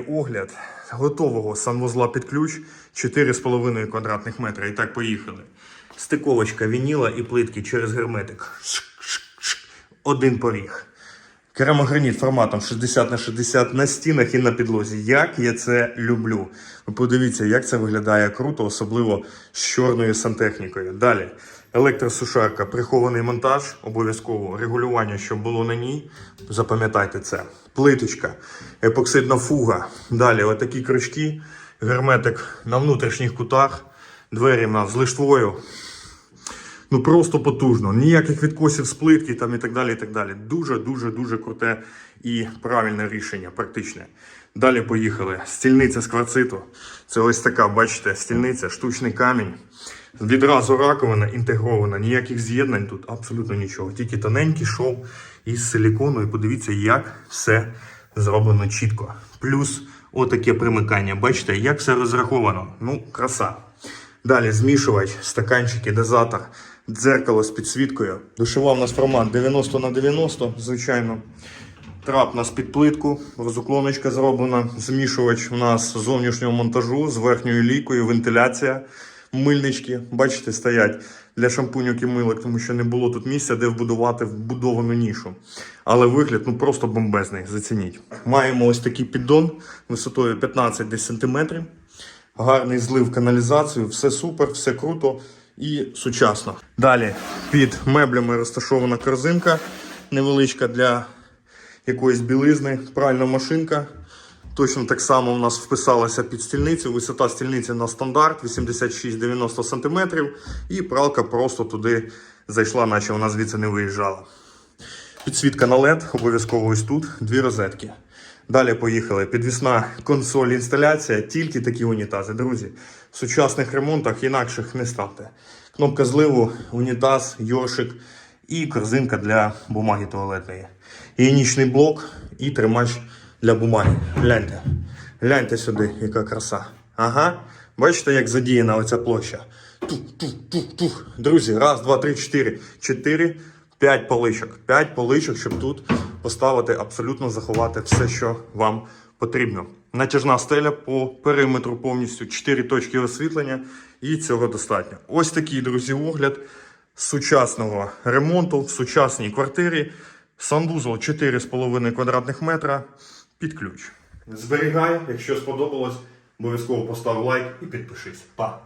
Огляд готового санвузла під ключ 4,5 квадратних метра. І так поїхали. Стиковочка вініла і плитки через герметик. Один поріг. Керамограніт форматом 60 на 60 на стінах і на підлозі. Як я це люблю. Ви подивіться, як це виглядає круто, особливо з чорною сантехнікою. Далі. Електросушарка, прихований монтаж, обов'язково регулювання, щоб було на ній. Запам'ятайте це. Плиточка, епоксидна фуга. Далі отакі крючки, герметик на внутрішніх кутах, двері з лиштвою. Ну просто потужно. Ніяких відкосів з плитки там і так далі. і так далі. Дуже, дуже, дуже круте і правильне рішення, практичне. Далі поїхали. Стільниця з кварциту. Це ось така, бачите, стільниця, штучний камінь. Відразу раковина інтегрована, ніяких з'єднань тут абсолютно нічого. Тільки тоненький шов із силікону. І подивіться, як все зроблено чітко. Плюс отаке примикання. Бачите, як все розраховано. Ну, краса. Далі змішувач, стаканчики, дозатор, дзеркало з підсвіткою. Душова у нас формат 90 на 90, звичайно. Трап у нас під плитку, розуклоночка зроблена. Змішувач у нас з зовнішнього монтажу, з верхньою лійкою, вентиляція, мильнички. Бачите, стоять для шампуньок і милок, тому що не було тут місця, де вбудувати вбудовану нішу. Але вигляд ну просто бомбезний, зацініть. Маємо ось такий піддон висотою 15 десь сантиметрів. Гарний злив каналізацію, все супер, все круто і сучасно. Далі під меблями розташована корзинка невеличка для якоїсь білизни, пральна машинка. Точно так само у нас вписалася під стільницю. Висота стільниці на стандарт 86-90 см. І пралка просто туди зайшла, наче вона звідси не виїжджала. Підсвітка на LED, обов'язково ось тут, дві розетки. Далі поїхали. Підвісна консоль інсталяція, тільки такі унітази. Друзі, в сучасних ремонтах інакших не ставте. Кнопка зливу, унітаз, йоршик і корзинка для бумаги туалетної. Іонічний блок і тримач для бумаги. Гляньте. Гляньте сюди, яка краса. Ага. Бачите, як задіяна оця площа. Тух-тух-тух-тух. Друзі, раз, два, три, чотири. Чотири. П'ять поличок. П'ять поличок, щоб тут поставити, абсолютно заховати все, що вам потрібно. Натяжна стеля по периметру повністю 4 точки освітлення, і цього достатньо. Ось такий, друзі, огляд сучасного ремонту в сучасній квартирі. Санвузол 4,5 квадратних метра під ключ. Зберігай, якщо сподобалось, обов'язково постав лайк і підпишись. Па!